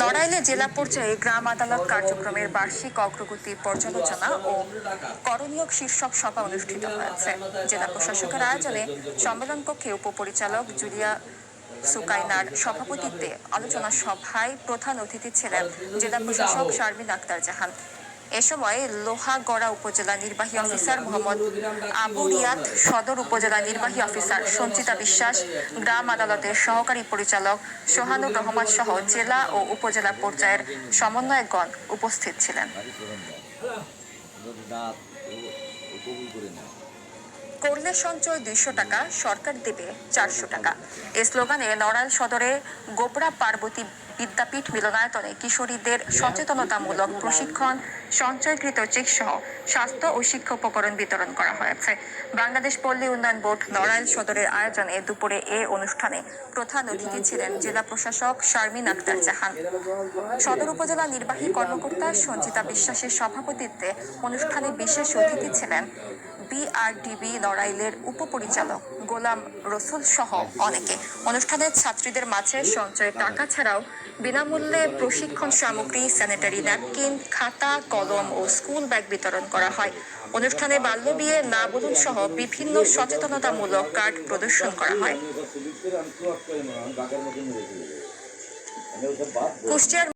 নড়াইলে জেলা পর্যায়ে গ্রাম আদালত কার্যক্রমের বার্ষিক অগ্রগতি পর্যালোচনা ও করণীয় শীর্ষক সভা অনুষ্ঠিত হয়েছে। জেলা প্রশাসকের আয়োজনে সম্মেলন কক্ষে উপপরিচালক জুলিয়া সুকাইনার সভাপতিত্বে আলোচনা সভায় প্রধান অতিথি ছিলেন জেলা প্রশাসক শারমিন আক্তার জাহান। এ সময় লোহাগড়া উপজেলা নির্বাহী অফিসার মোহাম্মদ আবু রিয়াদ, সদর উপজেলা নির্বাহী অফিসার সঞ্চিতা বিশ্বাস, গ্রাম আদালতের সহকারী পরিচালক সোহানুর রহমান সহ জেলা ও উপজেলা পর্যায়ের সমন্বয়কগণ উপস্থিত ছিলেন। করলে সঞ্চয় দুইশো টাকা, সরকার দেবে চারশো টাকা। এ স্লোগানে নড়াইল সদরে গোবরা পার্বতী বিদ্যাপীঠ মিলনায়তনে কিশোরীদের সচেতনতামূলক প্রশিক্ষণ সঞ্চয়কৃত চেক সহ স্বাস্থ্য ও শিক্ষা উপকরণ বিতরণ করা হয়েছে। বাংলাদেশ পল্লী উন্নয়ন বোর্ড নড়াইল সদরের আয়োজনে দুপুরে এ অনুষ্ঠানে প্রধান অতিথি ছিলেন জেলা প্রশাসক শারমিন আক্তার জাহান। সদর উপজেলা নির্বাহী কর্মকর্তা সঞ্চিতা বিশ্বাসের সভাপতিত্বে অনুষ্ঠানে বিশেষ অতিথি ছিলেন বিআরডিবি নড়াইলের উপপরিচালক গোলাম রসুল সহ অনেকে। অনুষ্ঠানে ছাত্রীদের মাঝে সঞ্চয়ের টাকা ছাড়াও বিনামূল্যে প্রশিক্ষণ সামগ্রী, স্যানিটারি ন্যাপকিন, খাতা, কলম ও স্কুল ব্যাগ বিতরণ করা হয়। অনুষ্ঠানে বাল্যবিয়ে না বলুন সহ বিভিন্ন সচেতনতামূলক কার্ড প্রদর্শন করা হয়। কুষ্টিয়ার